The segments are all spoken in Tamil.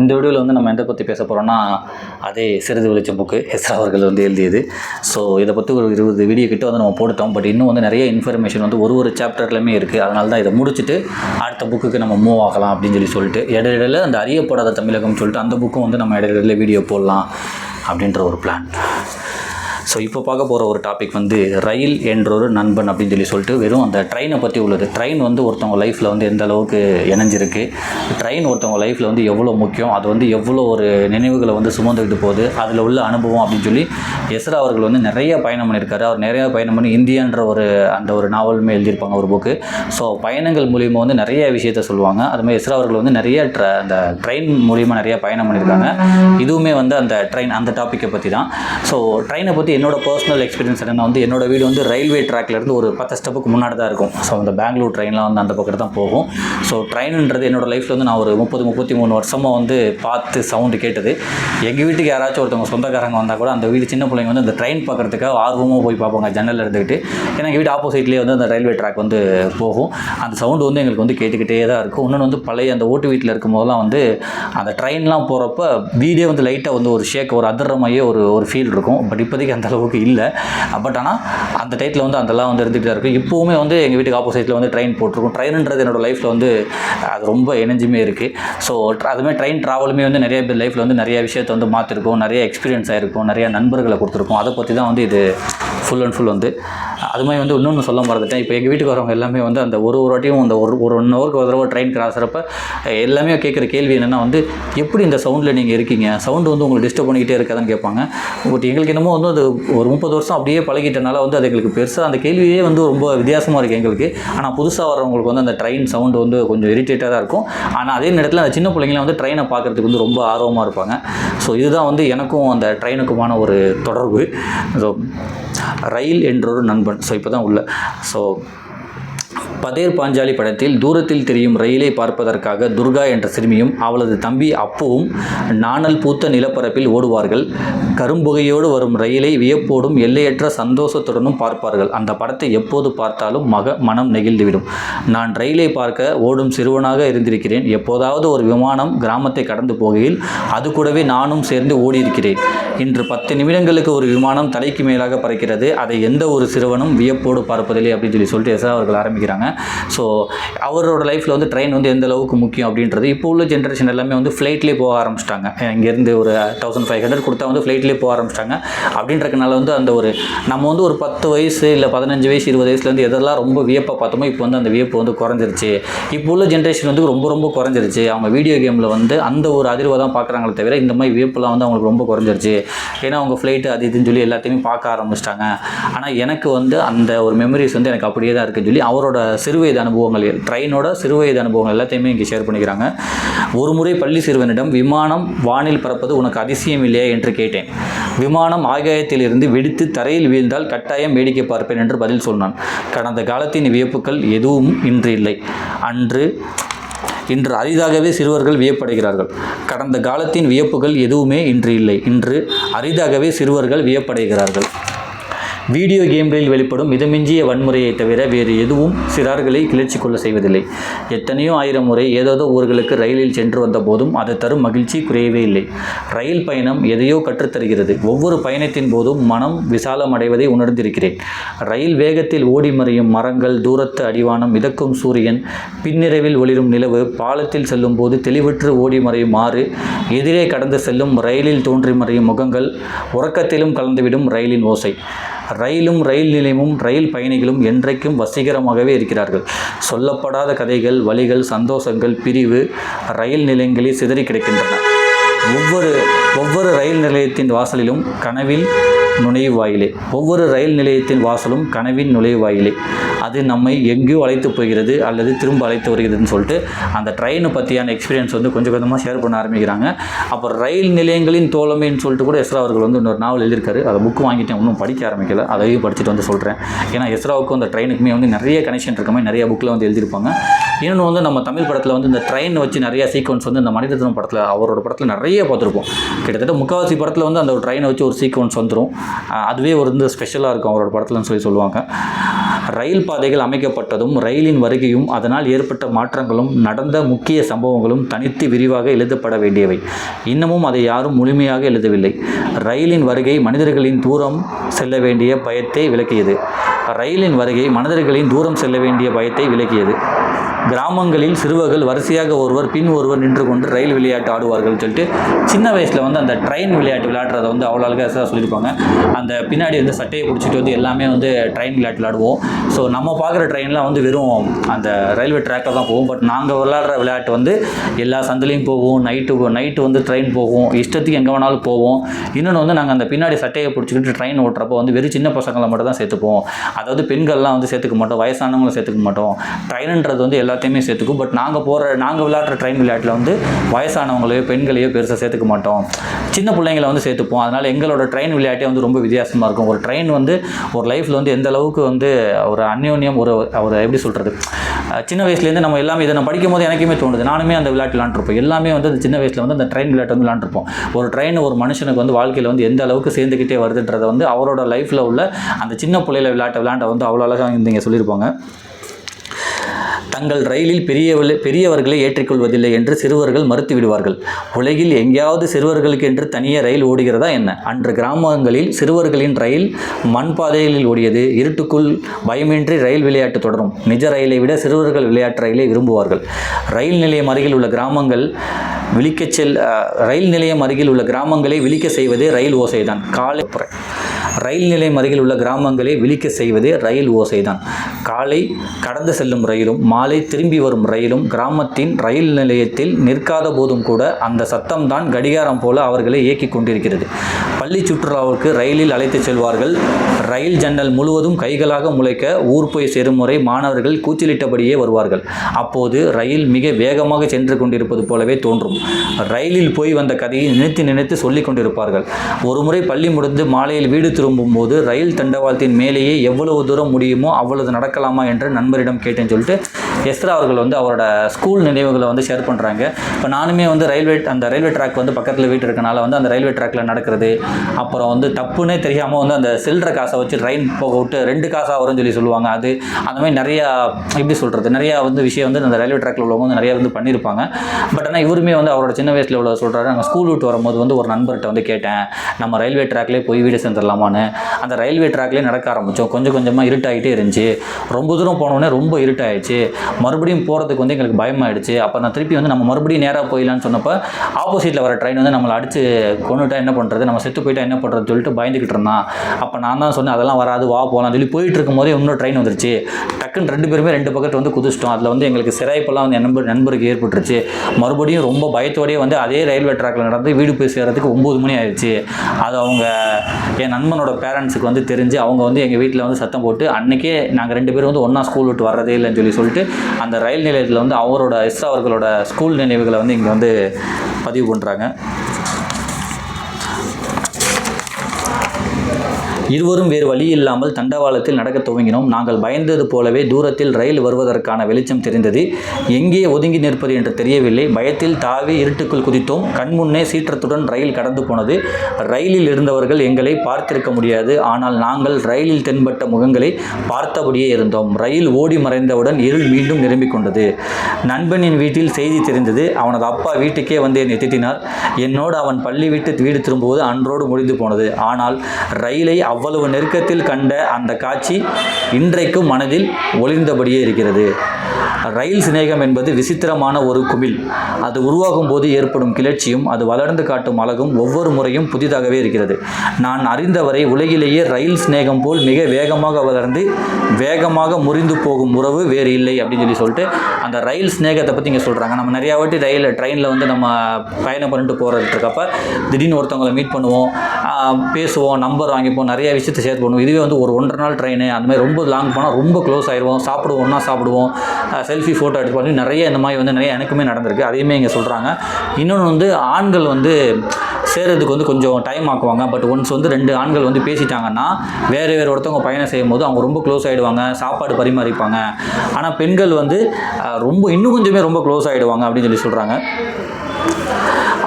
இந்த வீடியோவில் வந்து நம்ம எதை பற்றி பேச போகிறோம்னா அதே சிறிது வெளிச்சம் புக்கு எஸ்ரா அவர்கள் வந்து எழுதியது. ஸோ இதை பற்றி ஒரு இருபது வீடியோ கிட்ட வந்து நம்ம போட்டுட்டோம். பட் இன்னும் வந்து நிறைய இன்ஃபர்மேஷன் வந்து ஒரு ஒரு சாப்டர்லையுமே இருக்குது அதனால தான் இதை முடிச்சுட்டு அடுத்த புக்குக்கு நம்ம மூவ் ஆகலாம் அப்படின்னு சொல்லி சொல்லிட்டு இடையில அந்த அறியப்படாத தமிழகம்னு சொல்லிட்டு அந்த புக்கும் வந்து நம்ம இடையிடையில வீடியோ போடலாம் அப்படின்ற ஒரு பிளான் ஸோ இப்போ பார்க்க போகிற ஒரு டாபிக் வந்து ரயில் என்ற ஒரு நண்பன் அப்படின்னு சொல்லி சொல்லிட்டு வெறும் அந்த ட்ரெயினை பற்றி உள்ளது. ட்ரெயின் வந்து ஒருத்தவங்க லைஃப்பில் வந்து எந்த அளவுக்கு இணைஞ்சிருக்கு? ட்ரெயின் ஒருத்தவங்க லைஃப்பில் வந்து எவ்வளோ முக்கியம்? அது வந்து எவ்வளோ ஒரு நினைவுகளை வந்து சுமந்துக்கிட்டு போகுது? அதில் உள்ள அனுபவம் அப்படின்னு சொல்லி எஸ்ரா அவர்கள் வந்து நிறைய பயணம் பண்ணியிருக்காரு. அவர் நிறைய பயணம் பண்ணி இந்தியான்ற ஒரு அந்த ஒரு நாவலுமே எழுதியிருப்பாங்க ஒரு புக்கு ஸோ பயணங்கள் மூலியமாக வந்து நிறைய விஷயத்த சொல்லுவாங்க. அதுமாதிரி எஸ்ரா அவர்கள் வந்து நிறைய ட்ர அந்த ட்ரெயின் மூலியமாக நிறைய பயணம் பண்ணியிருக்காங்க. இதுவுமே வந்து அந்த ட்ரெயின் அந்த டாப்பிக்கை பற்றி தான் ஸோ ட்ரெயினை பற்றி என்னோட பர்சனல் எக்ஸ்பீரியன்ஸ் என்னென்னா வந்து என்னோட வீடு வந்து ரயில்வே ட்ராக்லேருந்து ஒரு பத்து ஸ்டெப்புக்கு முன்னாடி தான் இருக்கும். ஸோ அந்த பெங்களூர் ட்ரெயின்லாம் வந்து அந்த பக்கத்தில் தான் போகும். ஸோ ட்ரெயின்ன்றது என்னோட லைஃப்பில் வந்து நான் ஒரு முப்பது முப்பத்தி மூணு வருஷமாக வந்து பார்த்து சவுண்டு கேட்டது. எங்கள் வீட்டுக்கு யாராச்சும் ஒருத்தவங்க சொந்தக்காரங்க வந்தால் கூட அந்த வீடு சின்ன பிள்ளைங்க வந்து அந்த ட்ரெயின் பார்க்குறதுக்காக ஆர்வமாக போய் பார்ப்பாங்க ஜன்னலில் இருந்துக்கிட்டு ஏன்னா எங்கள் வீட்டு ஆப்போசிட்லேயே வந்து அந்த ரயில்வே ட்ராக் வந்து போகும். அந்த சவுண்டு வந்து எங்களுக்கு வந்து கேட்டுக்கிட்டே தான் இருக்கும். இன்னொன்று வந்து பழைய அந்த ஓட்டு வீட்டில் இருக்கும் போதெல்லாம் வந்து அந்த ட்ரெயின்லாம் போகிறப்ப வீடே வந்து லைட்டாக வந்து ஒரு ஷேக் ஒரு அதிர்ற மாதிரியே ஒரு ஒரு ஃபீல் இருக்கும். பட் இப்போதைக்கு அந்த அளவுக்கு இல்லை. பட் ஆனால் அந்த டைத்தில் வந்து அதெல்லாம் வந்து இருந்துகிட்டு தான் இருக்குது இப்போவுமே வந்து எங்கள் வீட்டுக்கு ஆப்போசிட்டில் வந்து ட்ரெயின் போட்டிருக்கும். ட்ரெயின்ன்றது என்னோட லைஃப்பில் வந்து அது ரொம்ப எனர்ஜியுமே இருக்குது ஸோ அதுமாதிரி ட்ரெயின் ட்ராவலுமே வந்து நிறைய பேர் லைஃப்பில் வந்து நிறைய விஷயத்தை வந்து மாற்றிருக்கோம் நிறைய எக்ஸ்பீரியன்ஸ் ஆகிருக்கும் நிறைய நண்பர்களை கொடுத்துருக்கோம். அதை பற்றி தான் வந்து இது ஃபுல் அண்ட் ஃபுல் வந்து. அது மாதிரி வந்து இன்னொன்று சொல்ல மறந்துட்டேன். இப்போ எங்கள் வீட்டுக்கு வரவங்க எல்லாமே வந்து அந்த ஒரு ஒரு வாட்டியும் அந்த ஒரு ஒரு ஒன் ஹவருக்கு ஒரு தடவை ட்ரெயின் கிராஸ் ஆகிறப்ப எல்லாமே கேட்குற கேள்வி என்னென்னா வந்து எப்படி இந்த சவுண்டில் நீங்கள் இருக்கீங்க? சவுண்டு வந்து உங்களுக்கு டிஸ்டர்ப் பண்ணிக்கிட்டே இருக்காதுன்னு கேட்பாங்க. பட் எங்களுக்கு என்னமோ வந்து அது ஒரு முப்பது வருஷம் அப்படியே பழகிட்டனால வந்து அது எங்களுக்கு பெருசாக அந்த கேள்வியே வந்து ரொம்ப வித்தியாசமாக இருக்குது எங்களுக்கு. ஆனால் புதுசாக வரவங்களுக்கு வந்து அந்த ட்ரெயின் சவுண்டு வந்து கொஞ்சம் இரிட்டேட்டாக தான் இருக்கும். ஆனால் அதே நேரத்தில் அந்த சின்ன பிள்ளைங்களாம் வந்து ட்ரெயினை பார்க்குறதுக்கு வந்து ரொம்ப ஆர்வமாக இருப்பாங்க. ஸோ இதுதான் வந்து எனக்கும் அந்த ட்ரெயினுக்குமான ஒரு தொடர்பு. ஸோ ரயில் என்றொரு நண்பன். ஸோ இப்போ தான் உள்ள. ஸோ பதேர் பாஞ்சாலி படத்தில் தூரத்தில் தெரியும் ரயிலை பார்ப்பதற்காக துர்கா என்ற சிறுமியும் அவளது தம்பி அப்புவும் நாணல் பூத்த நிலப்பரப்பில் ஓடுவார்கள். கரும்புகையோடு வரும் ரயிலை வியப்போடும் எல்லையற்ற சந்தோஷத்துடனும் பார்ப்பார்கள். அந்த படத்தை எப்போது பார்த்தாலும் மக மனம் நெகிழ்ந்துவிடும். நான் ரயிலை பார்க்க ஓடும் சிறுவனாக இருந்திருக்கிறேன். எப்போதாவது ஒரு விமானம் கிராமத்தை கடந்து போகையில் அது கூடவே நானும் சேர்ந்து ஓடியிருக்கிறேன். இன்று பத்து நிமிடங்களுக்கு ஒரு விமானம் தலைக்கு மேலாக பறக்கிறது. அதை எந்த ஒரு சிறுவனும் வியப்போடு பார்ப்பதில்லை அப்படின்னு சொல்லி சொல்லிட்டு எஸ்ஆர் அவர்கள் ஆரம்பிக்கிறாங்க. ஸோ அவரோட லைஃப்பில் வந்து ட்ரெயின் வந்து எந்த அளவுக்கு முக்கியம் அப்படின்றது இப்போ உள்ள ஜென்ரேஷன் எல்லாமே வந்து ஃப்ளைட்லேயே போக ஆரம்பிச்சிட்டாங்க. இங்கேருந்து ஒரு தௌசண்ட் ஃபைவ் ஹண்ட்ரட் கொடுத்தா வந்து ஃப்ளைட்லேயே போக ஆரம்பிச்சிட்டாங்க. அப்படின்றதுனால வந்து அந்த ஒரு நம்ம வந்து ஒரு பத்து வயசு இல்லை பதினஞ்சு வயசு இருபது வயசுலேருந்து எதெல்லாம் ரொம்ப வியப்பாக பார்த்தோமோ இப்போ வந்து அந்த வியப்பு வந்து குறைஞ்சிருச்சு. இப்போ உள்ள ஜென்ரேஷன் வந்து ரொம்ப ரொம்ப குறைஞ்சிருச்சு. அவங்க வீடியோ கேமில் வந்து அந்த ஒரு அதிர்வை தான் பார்க்குறாங்களே தவிர இந்த மாதிரி வியப்புலாம் வந்து அவங்களுக்கு ரொம்ப குறைஞ்சிருச்சு. ஏன்னா அவங்க ஃப்ளைட்டு அது இதுன்னு சொல்லி எல்லாத்தையுமே பார்க்க ஆரம்பிச்சிட்டாங்க. ஆனால் எனக்கு வந்து அந்த ஒரு மெமரிஸ் வந்து எனக்கு அப்படியே தான் இருக்குன்னு சொல்லி அவரோட சிறுவயது அனுபவங்கள் ட்ரெயினோட சிறுவயது அனுபவங்கள் எல்லாத்தையுமே இங்கே ஷேர் பண்ணிக்கிறாங்க. ஒரு முறை பள்ளி சிறுவனிடம் விமானம் வானில் பறப்பது உனக்கு அதிசயம் இல்லையா? என்று கேட்டேன். விமானம் ஆகாயத்திலிருந்து வெடித்து தரையில் வீழ்ந்தால் கட்டாயம் வேடிக்கை பார்ப்பேன் என்று பதில் சொன்னான். கடந்த காலத்தின் வியப்புகள் எதுவும் இன்று இல்லை. அன்று இன்று அரிதாகவே சிறுவர்கள் வியப்படைகிறார்கள். கடந்த காலத்தின் வியப்புகள் எதுவுமே இன்று இல்லை. இன்று அரிதாகவே சிறுவர்கள் வியப்படைகிறார்கள். வீடியோ கேம்களில் வெளிப்படும் மிதமிஞ்சிய வன்முறையை தவிர வேறு எதுவும் சிறார்களை கிளர்ச்சி கொள்ள செய்வதில்லை. எத்தனையோ ஆயிரம் முறை ஏதோதோ ஊர்களுக்கு ரயிலில் சென்று வந்த போதும் அது தரும் மகிழ்ச்சி குறையவே இல்லை. ரயில் பயணம் எதையோ கற்றுத்தருகிறது. ஒவ்வொரு பயணத்தின் போதும் மனம் விசாலம் அடைவதை உணர்ந்திருக்கிறேன். ரயில் வேகத்தில் ஓடி மறையும் மரங்கள் தூரத்து அடிவானம் மிதக்கும் சூரியன் பின்னிரவில் ஒளிரும் நிலவு பாலத்தில் செல்லும் போது தெளிவற்று ஓடி மறையும் ஆறு எதிரே கடந்து செல்லும் ரயிலில் தோன்றி மறையும் முகங்கள் உறக்கத்திலும் கலந்துவிடும் ரயிலின் ஓசை. ரயிலும் ரயில் நிலையமும் ரயில் பயணிகளும் என்றைக்கும் வசீகரமாகவே இருக்கிறார்கள். சொல்லப்படாத கதைகள் வழிகள் சந்தோஷங்கள் பிரிவு ரயில் நிலையங்களில் சிதறி கிடக்கின்றன. ஒவ்வொரு ஒவ்வொரு ரயில் நிலையத்தின் வாசலிலும் கனவில் நுழைவாயிலே ஒவ்வொரு ரயில் நிலையத்தின் வாசலும் கனவின் நுழைவாயிலே அது நம்மை எங்கேயோ அழைத்து போகிறது அல்லது திரும்ப அழைத்து வருகிறதுன்னு சொல்லிட்டு அந்த ட்ரெயினை பற்றியான எக்ஸ்பீரியன்ஸ் வந்து கொஞ்சம் கொஞ்சமாக ஷேர் பண்ண ஆரம்பிக்கிறாங்க. அப்புறம் ரயில் நிலையங்களின் தோழமைன்னு சொல்லிட்டு கூட எஸ்ரா அவர்கள் வந்து இன்னொரு நாவல் எழுதியிருக்காரு. அதை புக் வாங்கிட்டேன். ஒன்றும் படிக்க ஆரம்பிக்கல. அதையும் படிச்சுட்டு வந்து சொல்கிறேன் ஏன்னா எஸ்ராவுக்கும் அந்த ட்ரெயினுக்குமே வந்து நிறைய கனெக்ஷன் இருக்க மாதிரி நிறைய புக்கில் வந்து எழுதியிருப்பாங்க. இன்னொன்று வந்து நம்ம தமிழ் படத்தில் வந்து இந்த ட்ரெயின் வச்சு நிறைய சீக்வன்ஸ் வந்து இந்த மனிதத்தனம் படத்தில் அவரோட படத்தில் நிறைய பார்த்துருப்போம். கிட்டத்தட்ட முக்கால்வாசி படத்தில் வந்து அந்த ஒரு ட்ரெயினை வச்சு ஒரு சீக்வன்ஸ் வந்துடும் அதுவே ஒரு வந்து ஸ்பெஷலாக இருக்கும் அவரோட படத்துலன்னு சொல்லி சொல்லுவாங்க. ரயில் பாதைகள் அமைக்கப்பட்டதும் ரயிலின் வருகையும் அதனால் ஏற்பட்ட மாற்றங்களும் நடந்த முக்கிய சம்பவங்களும் தனித்து விரிவாக எழுதப்பட வேண்டியவை. இன்னமும் அதை யாரும் முழுமையாக எழுதவில்லை. ரயிலின் வருகை மனிதர்களின் தூரம் செல்ல வேண்டிய பயத்தை விளக்கியது. ரயிலின் வருகை மனிதர்களின் தூரம் செல்ல வேண்டிய பயத்தை விளக்கியது. கிராமங்களில் சிறுவர்கள் வரிசையாக ஒருவர் பின் ஒருவர் நின்று கொண்டு ரயில் விளையாட்டு ஆடுவார்கள் சொல்லிட்டு சின்ன வயசில் வந்து அந்த ட்ரெயின் விளையாட்டு விளையாடுறத வந்து அவ்வளோ அழகாக சொல்லியிருப்பாங்க. அந்த பின்னாடி வந்து சட்டையை பிடிச்சிட்டு வந்து எல்லாமே வந்து ட்ரெயின் விளையாட்டு விளையாடுவோம். ஸோ நம்ம பார்க்குற ட்ரெயின்லாம் வந்து வெறும் அந்த ரயில்வே ட்ராக்கில் தான் போகும். பட் நாங்கள் விளையாடுற விளையாட்டு வந்து எல்லா சந்திலையும் போவோம் நைட்டு நைட்டு வந்து ட்ரெயின் போகும். இஷ்டத்துக்கு எங்கே வேணாலும் போவோம். இன்னொன்று வந்து நாங்கள் அந்த பின்னாடி சட்டையை பிடிச்சிக்கிட்டு ட்ரெயின் ஓட்டுறப்போ வந்து வெறும் சின்ன பசங்களை மட்டும் தான் சேர்த்துப்போம். அதாவது பெண்கள்லாம் வந்து சேர்த்துக்க மாட்டோம் வயசானவங்களும் சேர்த்துக்க மாட்டோம். ட்ரெயினுன்றது வந்து எல்லா எல்லாத்தையுமே சேர்த்துக்கும். பட் நாங்கள் போகிற நாங்கள் விளையாடுற ட்ரெயின் விளையாட்டில் வந்து வயசானவங்களையோ பெண்களையோ பெருசாக சேர்த்துக்க மாட்டோம். சின்ன பிள்ளைங்களை வந்து சேர்த்துப்போம். அதனால் எங்களோட ட்ரெயின் விளையாட்டே வந்து ரொம்ப வித்தியாசமாக இருக்கும். ஒரு ட்ரெயின் வந்து ஒரு லைஃப்பில் வந்து எந்த அளவுக்கு வந்து ஒரு அந்யோன்யம் ஒரு ஒரு எப்படி சொல்கிறது சின்ன வயசுலேருந்து நம்ம எல்லாமே இதை நான் படிக்கும் போது எனக்குமே தோணுது. நானுமே அந்த விளையாட்டு விளாண்டுருப்போம் எல்லாமே வந்து அந்த சின்ன வயசில் வந்து அந்த ட்ரெயின் விளையாட்டு வந்து விளாண்டுருப்போம் ஒரு ட்ரெயின் ஒரு மனுஷனுக்கு வந்து வாழ்க்கையில் வந்து எந்த அளவுக்கு சேர்ந்துக்கிட்டே வருதுன்றதை வந்து அவரோட லைஃப்பில் உள்ள அந்த சின்ன பிள்ளையில விளையாட்டை விளையாண்ட வந்து அவ்வளோ அழகாக இருந்தீங்க சொல்லியிருப்பாங்க. தங்கள் ரயிலில் பெரியவர்களை பெரியவர்களை ஏற்றிக்கொள்வதில்லை என்று சிறுவர்கள் மறுத்து விடுவார்கள் உலகில் எங்கேயாவது சிறுவர்களுக்கு என்று தனியே ரயில் ஓடுகிறதா என்ன? அன்று கிராமங்களில் சிறுவர்களின் ரயில் மண் பாதைகளில் ஓடியது. இருட்டுக்குள் பயமின்றி ரயில் விளையாட்டு தொடரும். நிஜ ரயிலை விட சிறுவர்கள் விளையாட்டு ரயிலை விரும்புவார்கள். ரயில் நிலையம் அருகில் உள்ள கிராமங்கள் விழிக்கச் செல் அஹ், ரயில் நிலையம் அருகில் உள்ள கிராமங்களை விழிக்க செய்வதே ரயில் ஓசைதான். காலை ரயில் நிலையம் அருகில் உள்ள கிராமங்களை விழிக்க செய்வதே ரயில் ஓசைதான். காலை கடந்து செல்லும் ரயிலும் மாலை திரும்பி வரும் ரயிலும் கிராமத்தின் ரயில் நிலையத்தில் நிற்காத போதும் கூட அந்த சத்தம்தான் கடிகாரம் போல அவர்களை இயக்கி கொண்டிருக்கிறது. பள்ளி சுற்றுலாவுக்கு ரயிலில் அழைத்துச் செல்வார்கள். ரயில் ஜன்னல் முழுவதும் கைகளாக முளைக்க ஊர் போய் சேரும் முறை மாணவர்கள் கூச்சலிட்டபடியே வருவார்கள். அப்போது ரயில் மிக வேகமாக சென்று கொண்டிருப்பது போலவே தோன்றும். ரயிலில் போய் வந்த கதையை நினைத்து நினைத்து சொல்லிக் கொண்டிருப்பார்கள். ஒருமுறை பள்ளி முடிந்து மாலையில் வீடு திரும்பும்போது ரயில் தண்டவாளத்தின் மேலேயே எவ்வளவு தூரம் முடியுமோ அவ்வளவு நடக்கலாமா என்று நண்பரிடம் கேட்டேன்னு சொல்லிட்டு எஸ்ரா அவர்கள் வந்து அவரோட ஸ்கூல் நினைவுகளை வந்து ஷேர் பண்ணுறாங்க இப்போ நானுமே வந்து ரயில்வே அந்த ரயில்வே ட்ராக் வந்து பக்கத்தில் வீட்டு இருக்கனால வந்து அந்த ரயில்வே ட்ராக்ல நடக்கிறது அப்புறம் வந்து தப்புன்னே தெரியாமல் வந்து அந்த சில்லற காசை வச்சு ட்ரெயின் போக விட்டு ரெண்டு காசாக வரும்னு சொல்லி சொல்லுவாங்க. அது அந்த மாதிரி நிறையா எப்படி சொல்கிறது நிறையா வந்து விஷயம் வந்து அந்த ரயில்வே ட்ராக்ல உள்ளவங்க வந்து நிறையா வந்து பண்ணியிருப்பாங்க. பட் ஆனால் இவருமே வந்து அவரோட சின்ன வயசில் உள்ள சொல்கிறாரு நாங்கள் ஸ்கூல் விட்டு வரும்போது வந்து ஒரு நண்பர்கிட்ட வந்து கேட்டேன் நம்ம ரயில்வே ட்ராக்லேயே போய் வீடு சேர்ந்துடலாமான்னு அந்த ரயில்வே ட்ராக்லேயே நடக்க ஆரம்பித்தோம் கொஞ்சம் கொஞ்சமாக இருட்டாகிட்டே இருந்துச்சு. ரொம்ப தூரம் போனோடனே ரொம்ப இருட்டாயிடுச்சு. மறுபடியும் போகிறதுக்கு வந்து எங்களுக்கு பயமாயிடுச்சு. அப்போ நான் திருப்பி வந்து நம்ம மறுபடியும் நேராக போயிடலான்னு சொன்னப்போ ஆப்போசிட்டில் வர ட்ரெயின் வந்து நம்மளை அடித்து கொண்டுட்டா என்ன பண்ணுறது நம்ம செத்து போயிட்டா என்ன பண்ணுறது சொல்லிட்டு பயந்துக்கிட்டு இருந்தான். அப்போ நான் தான் சொன்னேன் அதெல்லாம் வராது வா போகலாம் சொல்லி போயிட்டு இருக்கும்போதே இன்னொரு ட்ரெயின் வந்துருச்சு. டக்குன்னு ரெண்டு பேருமே ரெண்டு பக்கத்து வந்து குதிச்சிட்டோம். அதில் வந்து எங்களுக்கு சிறைப்பெல்லாம் வந்து என் நண்பர் நண்பருக்கு ஏற்பட்டுருச்சு. மறுபடியும் ரொம்ப பயத்தோடயே வந்து அதே ரயில்வே ட்ராக்ல நடந்து வீடு போய் சேர்கிறதுக்கு ஒம்பது மணி ஆயிடுச்சு. அது அவங்க என் நண்பனோட பேரண்ட்ஸுக்கு வந்து தெரிஞ்சு அவங்க வந்து எங்கள் வீட்டில் வந்து சத்தம் போட்டு அன்றைக்கே நாங்கள் ரெண்டு பேரும் வந்து ஒன்றா ஸ்கூல் விட்டு வர்றதே இல்லைன்னு சொல்லி சொல்லிட்டு அந்த ரயில் நிலையத்தில் வந்து அவரோட எஸ் அவர்களோட ஸ்கூல் நினைவுகளை வந்து இங்கே வந்து பதிவு பண்ணுறாங்க இருவரும் வேறு வழி இல்லாமல் தண்டவாளத்தில் நடக்கத் துவங்கினோம். நாங்கள் பயந்தது போலவே தூரத்தில் ரயில் வருவதற்கான வெளிச்சம் தெரிந்தது. எங்கே ஒதுங்கி நிற்பது என்று தெரியவில்லை. பயத்தில் தாவி இருட்டுக்குள் குதித்தோம். கண்முன்னே சீற்றத்துடன் ரயில் கடந்து போனது. ரயிலில் இருந்தவர்கள் எங்களை பார்த்திருக்க முடியாது. ஆனால் நாங்கள் ரயிலில் தென்பட்ட முகங்களை பார்த்தபடியே இருந்தோம். ரயில் ஓடி மறைந்தவுடன் இருள் மீண்டும் நிரம்பிக் கொண்டது. நண்பனின் வீட்டில் செய்தி தெரிந்தது. அவனது அப்பா வீட்டுக்கே வந்து என்னை திட்டினார். என்னோடு அவன் பள்ளி விட்டு வீடு திரும்புவது அன்றோடு முடிந்து போனது. ஆனால் ரயிலை அவ்வளவு நெருக்கத்தில் கண்ட அந்த காட்சி இன்றைக்கும் மனதில் ஒளிர்ந்தபடியே இருக்கிறது. ரயில் சிநேகம் என்பது விசித்திரமான ஒரு குமிழ். அது உருவாகும் போது ஏற்படும் கிளர்ச்சியும் அது வளர்ந்து காட்டும் அழகும் ஒவ்வொரு முறையும் புதிதாகவே இருக்கிறது. நான் அறிந்தவரை உலகிலேயே ரயில் சிநேகம் போல் மிக வேகமாக வளர்ந்து வேகமாக முறிந்து போகும் உறவு வேறு இல்லை அப்படின்னு சொல்லி சொல்லிட்டு அந்த ரயில் சிநேகத்தை பற்றி இங்கே சொல்கிறாங்க நம்ம நிறையா வாட்டி ரயில் ட்ரெயினில் வந்து நம்ம பயணம் பண்ணிட்டு போகிறது இருக்கப்ப திடீர்னு ஒருத்தவங்களை மீட் பண்ணுவோம் பேசுவோம் நம்பர் வாங்கிப்போம் நிறைய விஷயத்தை ஷேர் பண்ணுவோம். இதுவே வந்து ஒரு ஒன்றரை நாள் ட்ரெயின் அந்த மாதிரி ரொம்ப லாங் போனால் ரொம்ப க்ளோஸ் ஆயிடுவோம் சாப்பிடுவோம் ஒன்றா சாப்பிடுவோம். செல்ஃபி ஃபோட்டோ எடுத்து பண்ணி நிறைய இந்த மாதிரி வந்து நிறைய எனக்குமே நடந்திருக்கு. அதையுமே இங்கே சொல்கிறாங்க இன்னொன்று வந்து ஆண்கள் வந்து சேர்கிறதுக்கு வந்து கொஞ்சம் டைம் ஆக்குவாங்க. பட் ஒன்ஸ் வந்து ரெண்டு ஆண்கள் வந்து பேசிட்டாங்கன்னா வேறு வேறு ஒருத்தவங்க பயணம் செய்யும் போது அவங்க ரொம்ப க்ளோஸ் ஆகிடுவாங்க சாப்பாடு பரிமாறிப்பாங்க. ஆனால் பெண்கள் வந்து ரொம்ப இன்னும் கொஞ்சமே ரொம்ப க்ளோஸ் ஆகிடுவாங்க அப்படின்னு சொல்லி சொல்கிறாங்க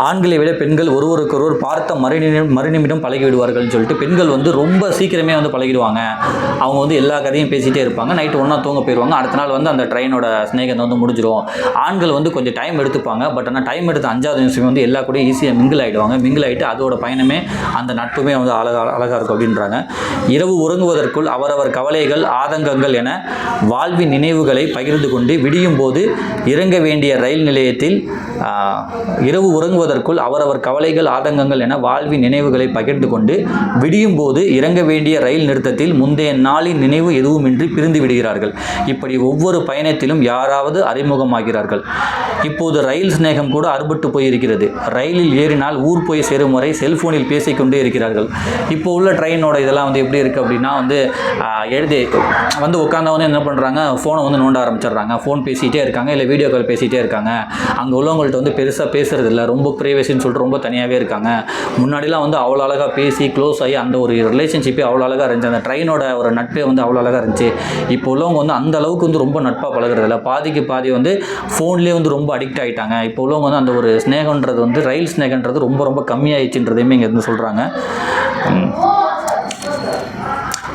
ஆண்களை விட பெண்கள் ஒருவருக்கொருவர் பார்த்த மறுநிமிடம் மறுநிமிடம் பழகி விடுவார்கள்னு சொல்லிட்டு பெண்கள் வந்து ரொம்ப சீக்கிரமே வந்து பழகிடுவாங்க. அவங்க வந்து எல்லா கதையும் பேசிகிட்டே இருப்பாங்க. நைட்டு ஒன்றா தூங்க போயிடுவாங்க அடுத்த நாள் வந்து அந்த ட்ரெயினோட ஸ்நேகம் வந்து முடிஞ்சிடும் ஆண்கள் வந்து கொஞ்சம் டைம் எடுத்துப்பாங்க. பட் ஆனால் டைம் எடுத்த அஞ்சாவது நிமிஷம் வந்து எல்லா கூடயும் ஈஸியாக மிங்கிள் ஆகிடுவாங்க மிங்கிள் ஆகிட்டு அதோட பயணமே அந்த நட்புமே வந்து அழகா அழகாக இருக்கும் அப்படின்றாங்க. இரவு உறங்குவதற்குள் அவரவர் கவலைகள் ஆதங்கங்கள் என வாழ்வின் நினைவுகளை பகிர்ந்து கொண்டு விடியும் போது இறங்க வேண்டிய ரயில் நிலையத்தில் இரவு உறங்குவதற்கு உறங்குவதற்குள் அவரவர் கவலைகள் ஆதங்கங்கள் என வாழ்வின் நினைவுகளை பகிர்ந்து கொண்டு விடியும் போது இறங்க வேண்டிய ரயில் நிறுத்தத்தில் முந்தைய நாளின் நினைவு எதுவுமின்றி பிரிந்து விடுகிறார்கள். இப்படி ஒவ்வொரு பயணத்திலும் யாராவது அறிமுகமாகிறார்கள். இப்போது ரயில் சிநேகம் கூட அறுபட்டு போயிருக்கிறது. ரயிலில் ஏறினால் ஊர் போய் சேரும் வரை செல்போனில் பேசிக்கொண்டே இருக்கிறார்கள். இப்போ உள்ள ட்ரெயினோட இதெல்லாம் வந்து எப்படி இருக்குது அப்படின்னா வந்து எழுதி வந்து உட்காந்தவங்க என்ன பண்ணுறாங்க ஃபோனை வந்து நோண்ட ஆரம்பிச்சிடுறாங்க. ஃபோன் பேசிகிட்டே இருக்காங்க இல்லை வீடியோ கால் பேசிகிட்டே இருக்காங்க. அங்கே உள்ளவங்கள்ட்ட வந்து பெருசாக பேசுறது இல்லை ரொம்ப ப்ரைவசின்னு சொல்லிட்டு ரொம்ப தனியாகவே இருக்காங்க. முன்னாடிலாம் வந்து அவ்வளோ அழகாக பேசி க்ளோஸ் ஆகி அந்த ஒரு ரிலேஷன்ஷிப்பே அவ்வளோ அழகாக இருந்துச்சு. அந்த ட்ரெயினோட ஒரு நட்பே வந்து அவ்வளோ அழகாக இருந்துச்சு. இப்போ உள்ளவங்க வந்து அந்த அளவுக்கு வந்து ரொம்ப நட்பாக பழகுறதில்ல. பாதிக்கு பாதி வந்து ஃபோன்லேயே வந்து ரொம்ப அடிக்ட் ஆகிட்டாங்க இப்போ உள்ளவங்க வந்து அந்த ஒரு ஸ்நேகன்றது வந்து ரயில் ஸ்நேகன்றது ரொம்ப ரொம்ப கம்மியாயிடுச்சுன்றதையுமே இங்கே இருந்து சொல்கிறாங்க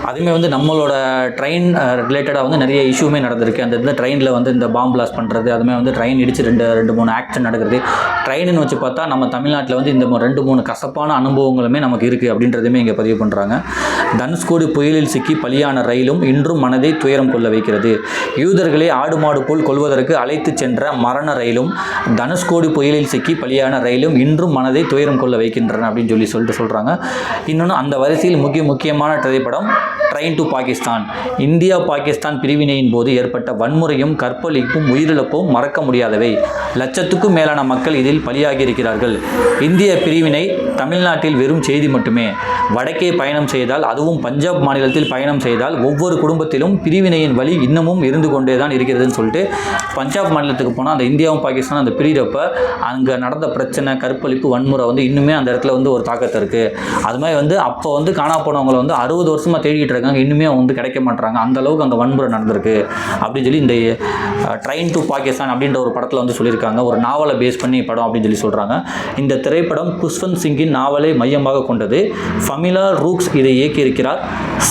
அதுவுமே வந்து நம்மளோட ட்ரெயின் ரிலேட்டடாக வந்து நிறைய இஷ்யூமே நடந்திருக்கு. அந்த இந்த ட்ரெயினில் வந்து இந்த பாம் பிளாஸ்ட் பண்ணுறது அதுமே வந்து ட்ரெயின் இடிச்சு ரெண்டு ரெண்டு மூணு ஆக்சிடென்ட் நடக்கிறது. ட்ரெயின்னு வச்சு பார்த்தா நம்ம தமிழ்நாட்டில் வந்து இந்த ரெண்டு மூணு கசப்பான அனுபவங்களுமே நமக்கு இருக்குது அப்படின்றதுமே இங்கே பதிவு பண்ணுறாங்க தனுஷ்கோடி புயலில் சிக்கி பலியான ரயிலும் இன்றும் மனதை துயரம் கொள்ள வைக்கிறது. யூதர்களை ஆடு மாடு போல் கொள்வதற்கு அழைத்து சென்ற மரண ரயிலும் தனுஷ்கோடி புயலில் சிக்கி பலியான ரயிலும் இன்றும் மனதை துயரம் கொள்ள வைக்கின்றன அப்படின்னு சொல்லி சொல்லிட்டு சொல்கிறாங்க இன்னொன்று அந்த வரிசையில் முக்கிய முக்கியமான திரைப்படம் train to Pakistan India Pakistan பிரிவினையின் போது ஏற்பட்ட வன்முறையும் கற்பழிப்பும் உயிரிழப்பும் மறக்க முடியாதவை. லட்சத்துக்கும் மேலான மக்கள் இதில் பலியாகி இருக்கிறார்கள் இந்திய பிரிவினை தமிழ்நாட்டில் வெறும் செய்தி மட்டுமே. வடக்கே பயணம் செய்தால் அதுவும் பஞ்சாப் மாநிலத்தில் பயணம் செய்தால் ஒவ்வொரு குடும்பத்திலும் பிரிவினையின் வழி இன்னமும் இருந்து கொண்டே தான் இருக்கிறதுன்னு சொல்லிட்டு பஞ்சாப் மாநிலத்துக்கு போனால் அந்த இந்தியாவும் பாகிஸ்தான் அந்த பிரிகிறப்ப அங்கே நடந்த பிரச்சனை கற்பழிப்பு வன்முறை வந்து இன்னுமே அந்த இடத்துல வந்து ஒரு தாக்கத்தை இருக்குது அது மாதிரி வந்து அப்போ வந்து காணா போனவங்களை வந்து அறுபது வருஷமாக தேடிட்டு இருக்காங்க. இன்னுமே அவங்க வந்து கிடைக்க மாட்டாங்க அந்த அளவுக்கு அங்கே வன்முறை நடந்திருக்கு. அப்படின்னு சொல்லி இந்த ட்ரெயின் டு பாகிஸ்தான் அப்படின்ற ஒரு படத்தில் வந்து சொல்லியிருக்காங்க. ஒரு நாவலை பேஸ் பண்ணி படம் அப்படின்னு சொல்லி சொல்கிறாங்க இந்த திரைப்படம் குஷ்வந்த் சிங்கின் நாவலை மையமாக கொண்டது. ஃபமிலா ரூக்ஸ் இதை இயக்கியிருக்கிறார்.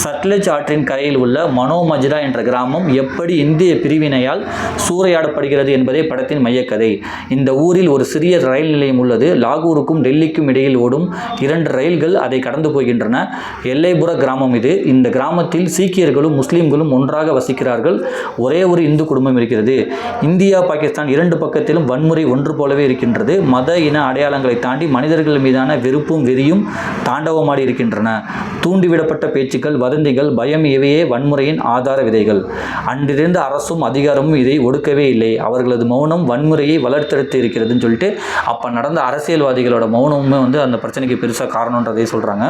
சட்லஜ் ஆற்றின் கரையில் உள்ள மனோமஜ்ரா என்ற கிராமம் எப்படி இந்திய பிரிவினையால் சூறையாடப்படுகிறது என்பதே படத்தின் மையக்கதை. இந்த ஊரில் ஒரு சிறிய ரயில் நிலையம் உள்ளது. லாகூருக்கும் டெல்லிக்கும் இடையில் ஓடும் இரண்டு ரயில்கள் அதை கடந்து போகின்றன. எல்லைப்புற கிராமம் இது. இந்த கிராமத்தில் சீக்கியர்களும் முஸ்லீம்களும் ஒன்றாக வசிக்கிறார்கள். ஒரே ஒரு இந்து குடும்பம் இருக்கிறது. இந்தியா பாகிஸ்தான் இரண்டு பக்கத்திலும் வன்முறை ஒன்று போலவே இருக்கின்றது. மத இன அடையாளங்களை தாண்டி மனிதர்கள் மீதான வெறுப்பும் வெறியும் தாண்டவமாடி இருக்கின்றன. தூண்டிவிடப்பட்ட பேச்சுக்கள் வதந்திகள் பயம் இவையே வன்முறையின் ஆதார விதைகள். அன்றிருந்த அரசும் அதிகாரமும் இதை ஒடுக்கவே இல்லை. அவர்களது மௌனம் வன்முறையை வளர்த்தெடுத்து இருக்கிறதுன்னு சொல்லிட்டு அப்போ நடந்த அரசியல்வாதிகளோட மௌனமுமே வந்து அந்த பிரச்சனைக்கு பெருசாக காரணன்றதை சொல்கிறாங்க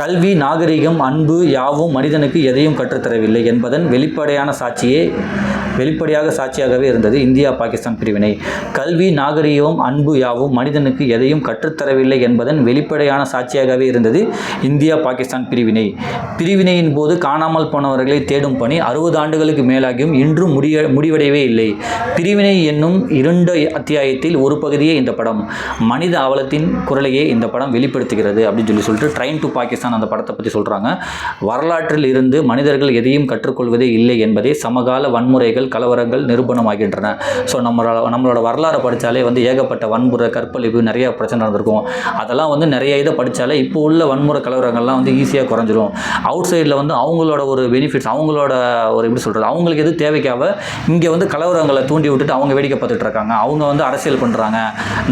கல்வி நாகரிகம் அன்பு யாவும் மனிதனுக்கு எதையும் கற்றுத்தரவில்லை என்பதன் வெளிப்படையான சாட்சியே வெளிப்படையாக சாட்சியாகவே இருந்தது இந்தியா பாகிஸ்தான் பிரிவினை. கல்வி நாகரிகம் அன்பு யாவும் மனிதனுக்கு எதையும் கற்றுத்தரவில்லை என்பதன் வெளிப்படையான சாட்சியாகவே இருந்தது இந்தியா பாகிஸ்தான் பிரிவினை. பிரிவினையின் போது காணாமல் போனவர்களை தேடும் பணி அறுபது ஆண்டுகளுக்கு மேலாகியும் இன்றும் முடிய முடிவடையவே இல்லை. பிரிவினை என்னும் இரண்டு அத்தியாயத்தில் ஒரு பகுதியே இந்த படம். மனித அவலத்தின் குரலையே இந்த படம் வெளிப்படுத்துகிறது அப்படின்னு சொல்லி சொல்லிட்டு ட்ரெயின் டு பாகிஸ்தான் அந்த படத்தை பற்றி சொல்கிறாங்க வரலாற்றில் இருந்து மனிதர்கள் எதையும் கற்றுக்கொள்வதே இல்லை என்பதே சமகால வன்முறைகள் கலவரங்கள் நிரூபணமாகின்றன. ஸோ நம்மளோட நம்மளோட வரலாறை படித்தாலே வந்து ஏகப்பட்ட வன்முறை கற்பழிப்பு நிறைய பிரச்சனை நடந்திருக்கும். அதெல்லாம் வந்து நிறைய இதை படித்தாலே இப்போ உள்ள வன்முறை கலவரங்கள்லாம் வந்து ஈஸியாக குறைஞ்சிரும். அவுட் சைடில் வந்து அவங்களோட ஒரு பெனிஃபிட்ஸ் அவங்களோட ஒரு எப்படி சொல்கிறது அவங்களுக்கு எது தேவைக்காக இங்கே வந்து கலவரங்களை தூண்டி விட்டுட்டு அவங்க வேடிக்கை பார்த்துட்டு இருக்காங்க. அவங்க வந்து அரசியல் பண்ணுறாங்க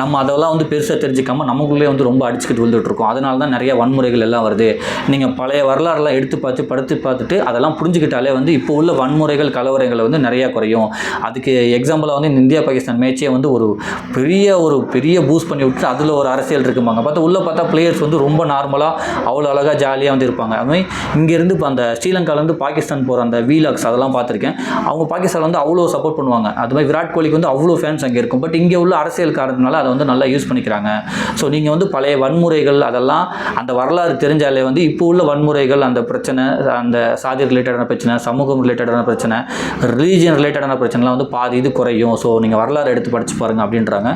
நம்ம அதெல்லாம் வந்து பெருசாக தெரிஞ்சுக்காம நமக்குள்ளே வந்து ரொம்ப அடிச்சுக்கிட்டு விழுந்துட்டு இருக்கோம். அதனால தான் நிறைய வன்முறைகள் எல்லாம் வருது. நீங்கள் பழைய வரலாறுலாம் எடுத்து பார்த்து படுத்து பார்த்துட்டு அதெல்லாம் புரிஞ்சுக்கிட்டாலே வந்து இப்போ உள்ள வன்முறைகள் கலவரங்களை வந்து நிறைய குறையும். அதுக்கு எக்ஸாம்பிளாக வந்து இந்த இந்தியா பாகிஸ்தான் மேட்சே வந்து ஒரு பெரிய ஒரு பெரிய பூஸ்ட் பண்ணி விட்டு அதில் ஒரு அரசியல் இருக்குமாங்க பார்த்தா உள்ளே பார்த்தா பிளேயர்ஸ் வந்து ரொம்ப நார்மலாக அவ்வளோ அழகாக ஜாலியாக வந்து இருப்பாங்க. அதுமாதிரி இங்கேருந்து இப்போ அந்த ஸ்ரீலங்காலேருந்து பாகிஸ்தான் போகிற அந்த வீலாக்ஸ் அதெல்லாம் பார்த்துருக்கேன். அவங்க பாகிஸ்தான் வந்து அவ்வளோ சப்போர்ட் பண்ணுவாங்க. அது மாதிரி விராட் கோலிக்கு வந்து அவ்வளோ ஃபேன்ஸ் அங்கே இருக்கும். பட் இங்கே உள்ள அரசியல் காரணத்தினால அதை வந்து நல்லா யூஸ் பண்ணிக்கிறாங்க. ஸோ நீங்கள் வந்து பழைய வன்முறைகள் அதெல்லாம் அந்த வரலாறு தெரிஞ்சாலே வந்து இப்போ உள்ள வன்முறைகள் அந்த பிரச்சனை அந்த சாதி ரிலேட்டடான பிரச்சனை சமூகம் ரிலேட்டடான பிரச்சனை ரிலீஜியன் ரிலீஜன் ரிலேட்டடான பிரச்சனைலாம் வந்து பாதி இது குறையும். ஸோ நீங்கள் வரலாறு எடுத்து படித்து பாருங்கள் அப்படின்றாங்க.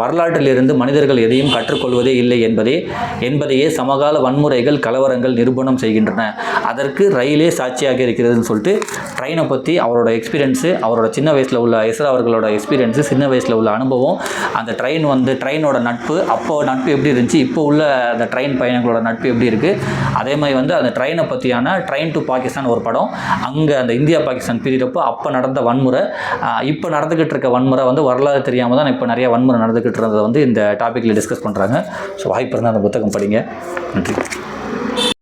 வரலாற்றிலிருந்து மனிதர்கள் எதையும் கற்றுக்கொள்வதே இல்லை என்பதே என்பதையே சமகால வன்முறைகள் கலவரங்கள் நிரூபணம் செய்கின்றன. அதற்கு ரயிலே சாட்சியாக இருக்கிறதுன்னு சொல்லிட்டு ட்ரெயினை பற்றி அவரோட எக்ஸ்பீரியன்ஸு அவரோட சின்ன வயசில் உள்ள எஸ்ரா அவர்களோட எக்ஸ்பீரியன்ஸு சின்ன வயசில் உள்ள அனுபவம் அந்த ட்ரெயின் வந்து ட்ரெயினோட நட்பு அப்போ நட்பு எப்படி இருந்துச்சு இப்போ உள்ள அந்த ட்ரெயின் பயணங்களோட நட்பு எப்படி இருக்குது அதே மாதிரி வந்து அந்த ட்ரெயினை பற்றியான ட்ரெயின் டு பாகிஸ்தான் ஒரு படம் அங்கே அந்த இந்தியா பாகிஸ்தான் பிரிகிறப்போ அப்போ அப்போ நடந்த வன்முறை இப்போ நடந்துக்கிட்டு இருக்க வன்முறை வந்து வரலாறு தெரியாமல் தான் இப்போ நிறைய வன்முறை நடந்துக்கிட்டு இருந்ததை வந்து இந்த டாப்பிக்கில் டிஸ்கஸ் பண்ணுறாங்க ஸோ வாய்ப்பு இருந்தால் அந்த புத்தகம் படிங்க. நன்றி.